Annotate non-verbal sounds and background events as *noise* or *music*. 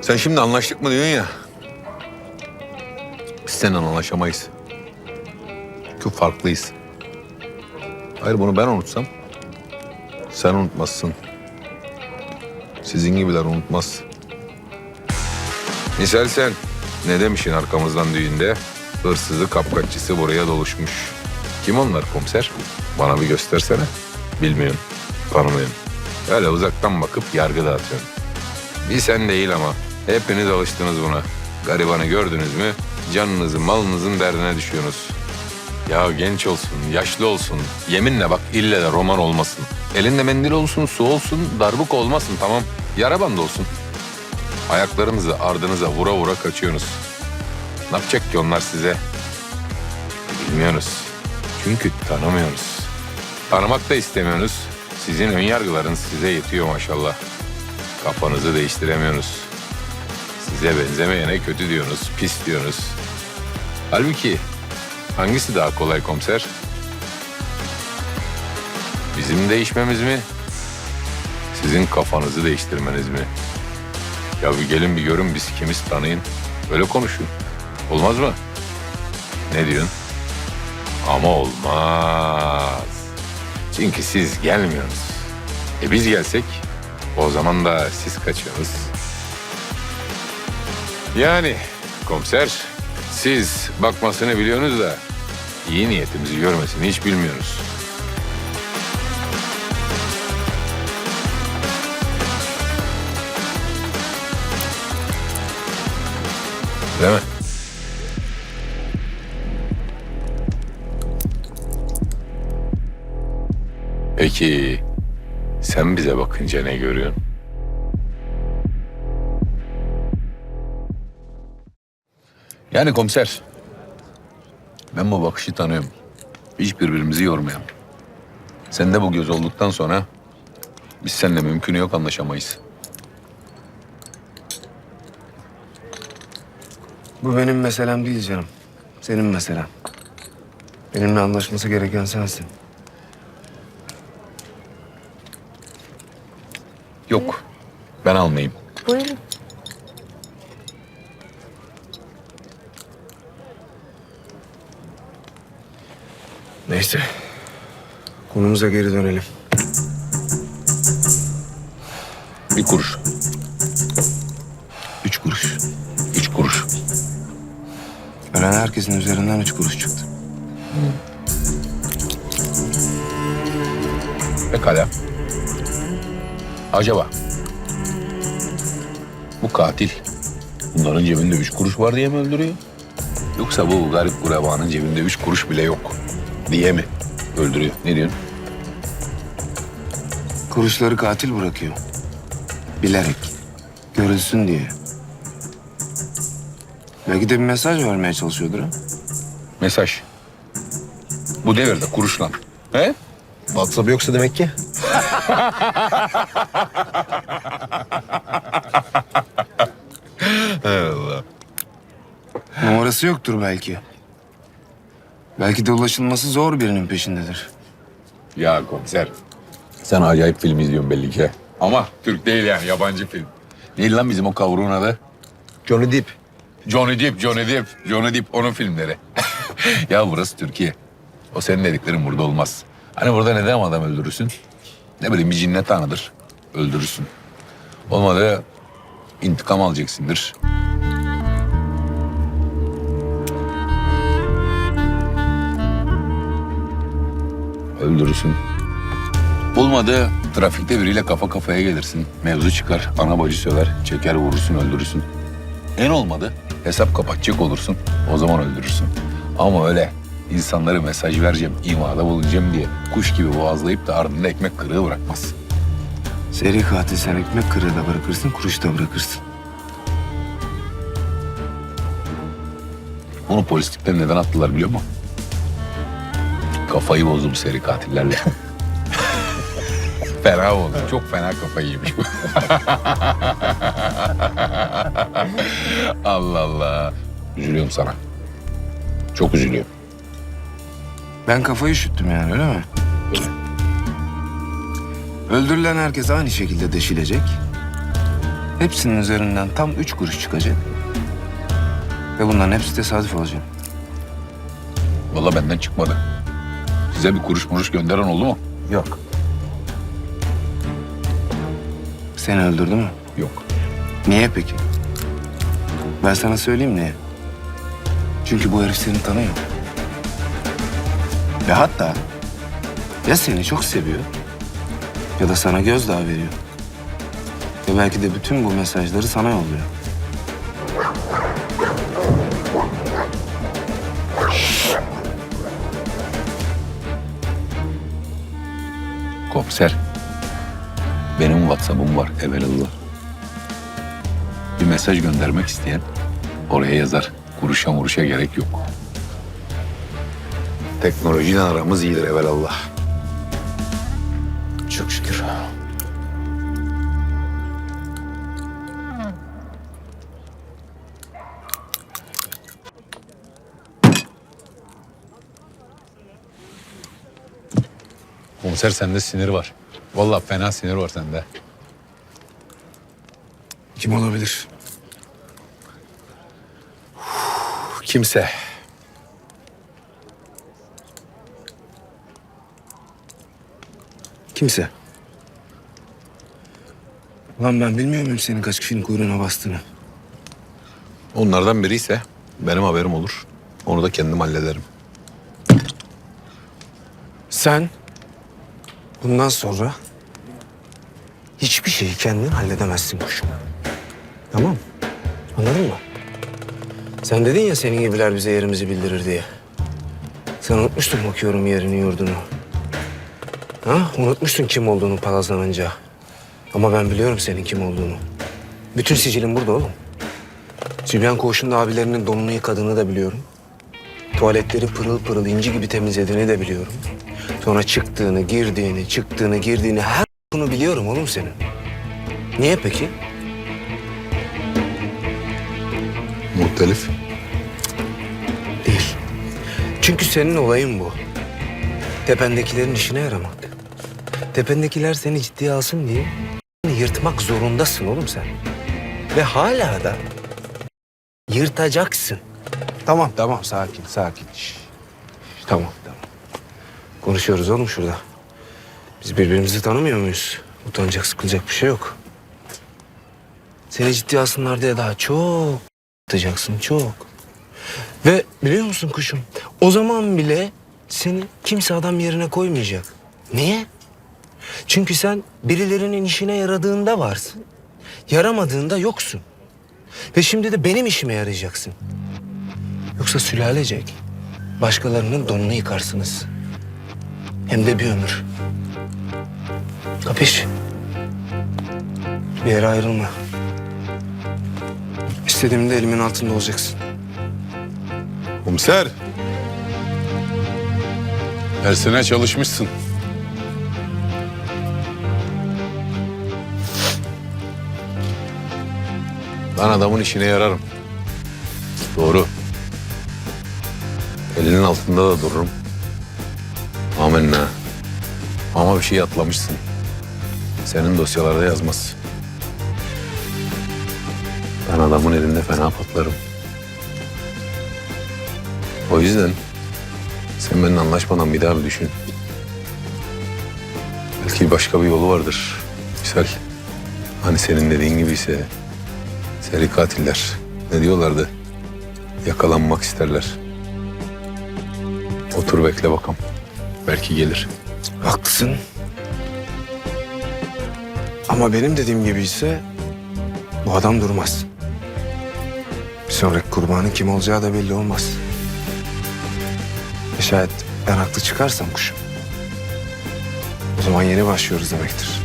Sen şimdi anlaştık mı diyorsun ya. Biz seninle anlaşamayız. Çok farklıyız. Hayır bunu ben unutsam sen unutmazsın. Sizin gibiler unutmaz. Misal sen ne demişsin arkamızdan düğünde? Hırsızı kapkaççısı buraya doluşmuş. Kim onlar komiser? Bana bir göstersene. Bilmiyorum. Tanımıyorum. Öyle uzaktan bakıp yargı dağıtıyorum. Bir sen değil ama hepiniz alıştınız buna. Garibanı gördünüz mü canınızı malınızın derdine düşüyorsunuz. Ya genç olsun, yaşlı olsun. Yeminle bak ille de roman olmasın. Elinde mendil olsun, su olsun, darbuk olmasın tamam. Yara bandı olsun. Ayaklarınızı ardınıza vura vura kaçıyorsunuz. Ne yapacak ki onlar size? Bilmiyoruz. Çünkü tanımıyoruz. Tanımak da istemiyorsunuz. Sizin ön yargılarınız size yetiyor maşallah. Kafanızı değiştiremiyorsunuz. Size benzemeyene kötü diyorsunuz, pis diyorsunuz. Halbuki hangisi daha kolay komiser? Bizim değişmemiz mi? Sizin kafanızı değiştirmeniz mi? Ya bir gelin bir görün biz kimiz tanıyın. Öyle konuşun. Olmaz mı? Ne diyorsun? Ama olmaz. Çünkü siz gelmiyorsunuz. E biz gelsek o zaman da siz kaçıyorsunuz. Yani komiser siz bakmasını biliyorsunuz da iyi niyetimizi görmesini hiç bilmiyoruz. Değil mi? Peki sen bize bakınca ne görüyorsun? Yani komiser, ben bu bakışı tanıyorum. Hiç birbirimizi yormayalım. Sen de bu göz olduktan sonra biz seninle mümkün yok anlaşamayız. Bu benim meselem değil canım. Senin meselen. Benimle anlaşması gereken sensin. Yok, ben almayayım. Buyurun. Neyse. Konumuza geri dönelim. Bir kuruş, Üç kuruş. üç kuruş. Ölen herkesin üzerinden üç kuruş çıktı. Pekala. Acaba bu katil bunların cebinde üç kuruş var diye mi öldürüyor? Yoksa bu garip gurebanın cebinde üç kuruş bile yok diye mi öldürüyor? Ne diyorsun? Kuruşları katil bırakıyor. Bilerek. Görülsün diye. Belki de bir mesaj vermeye çalışıyordur ha. Mesaj. Bu devirde kuruş lan. He? WhatsApp yoksa demek ki. *laughs* Allah. Numarası yoktur belki. Belki de ulaşılması zor birinin peşindedir. Ya komiser. Sen acayip film izliyorsun belli ki. Ama Türk değil yani yabancı film. Neydi lan bizim o kavruğun adı? Johnny Depp. Johnny Depp, Johnny Depp, Johnny Depp onun filmleri. *laughs* ya burası Türkiye. O senin dediklerin burada olmaz. Hani burada neden adam öldürürsün? Ne bileyim bir cinnet anıdır. Öldürürsün. Olmadı intikam alacaksındır. Öldürürsün. Olmadı trafikte biriyle kafa kafaya gelirsin. Mevzu çıkar, ana bacı söver, çeker vurursun öldürürsün. En olmadı hesap kapatacak olursun. O zaman öldürürsün. Ama öyle insanlara mesaj vereceğim, imada bulunacağım diye kuş gibi boğazlayıp da ardında ekmek kırığı bırakmaz. Seri katil sen ekmek kırığı da bırakırsın, kuruş da bırakırsın. Bunu polislikten neden attılar biliyor musun? Kafayı bozdum seri katillerle. *laughs* fena oldu. Çok fena kafayı yemiş bu. *laughs* Allah Allah. Üzülüyorum sana. Çok üzülüyorum. Ben kafayı üşüttüm yani öyle mi? Öldürülen herkes aynı şekilde deşilecek. Hepsinin üzerinden tam üç kuruş çıkacak. Ve bunların hepsi tesadüf olacak. Valla benden çıkmadı. Size bir kuruş muruş gönderen oldu mu? Yok. Seni öldürdü mü? Yok. Niye peki? Ben sana söyleyeyim niye. Çünkü bu herif seni tanıyor. Ve hatta ya seni çok seviyor ya da sana gözdağı veriyor. Ve belki de bütün bu mesajları sana yolluyor. Komiser. Benim WhatsApp'ım var evelallah. Bir mesaj göndermek isteyen oraya yazar. Kuruşa muruşa gerek yok. Teknolojiden aramız iyidir evelallah. Çok şükür. Komiser sende sinir var. Vallahi fena sinir var sende. Kim olabilir? Kimse. Kimse. Lan ben bilmiyor muyum senin kaç kişinin kuyruğuna bastığını? Onlardan biri ise benim haberim olur. Onu da kendim hallederim. Sen bundan sonra hiçbir şeyi kendin halledemezsin kuşum. Tamam? Anladın mı? Sen dedin ya senin gibiler bize yerimizi bildirir diye. Sen unutmuştun bakıyorum yerini yurdunu. Ha? Unutmuştun kim olduğunu palazlanınca. Ama ben biliyorum senin kim olduğunu. Bütün sicilin burada oğlum. Sübyan koğuşunda abilerinin donunu yıkadığını da biliyorum. Tuvaletleri pırıl pırıl inci gibi temizlediğini de biliyorum. Sonra çıktığını, girdiğini, çıktığını, girdiğini her bunu biliyorum oğlum senin. Niye peki? Muhtelif. Değil. Çünkü senin olayın bu. Tependekilerin işine yaramak. Tependekiler seni ciddiye alsın diye yırtmak zorundasın oğlum sen. Ve hala da yırtacaksın. Tamam tamam sakin sakin. Şş. Tamam tamam. Konuşuyoruz oğlum şurada. Biz birbirimizi tanımıyor muyuz? Utanacak sıkılacak bir şey yok. Seni ciddiye alsınlar diye daha çok yırtacaksın çok. Ve biliyor musun kuşum? O zaman bile seni kimse adam yerine koymayacak. Niye? Çünkü sen birilerinin işine yaradığında varsın. Yaramadığında yoksun. Ve şimdi de benim işime yarayacaksın. Yoksa sülalecek. Başkalarının donunu yıkarsınız. Hem de bir ömür. Kapış. Bir yere ayrılma. İstediğimde elimin altında olacaksın. Komiser. Dersine çalışmışsın. Ben adamın işine yararım. Doğru. Elinin altında da dururum. Amenna. Ama bir şey atlamışsın. Senin dosyalarda yazmaz. Ben adamın elinde fena patlarım. O yüzden sen benimle anlaşmadan bir daha bir düşün. Belki başka bir yolu vardır. Misal hani senin dediğin gibi ise seri katiller ne diyorlardı? Yakalanmak isterler. Otur bekle bakalım. Belki gelir. Haklısın. Ama benim dediğim gibi ise bu adam durmaz. Bir sonraki kurbanın kim olacağı da belli olmaz. E şayet ben haklı çıkarsam kuşum. O zaman yeni başlıyoruz demektir.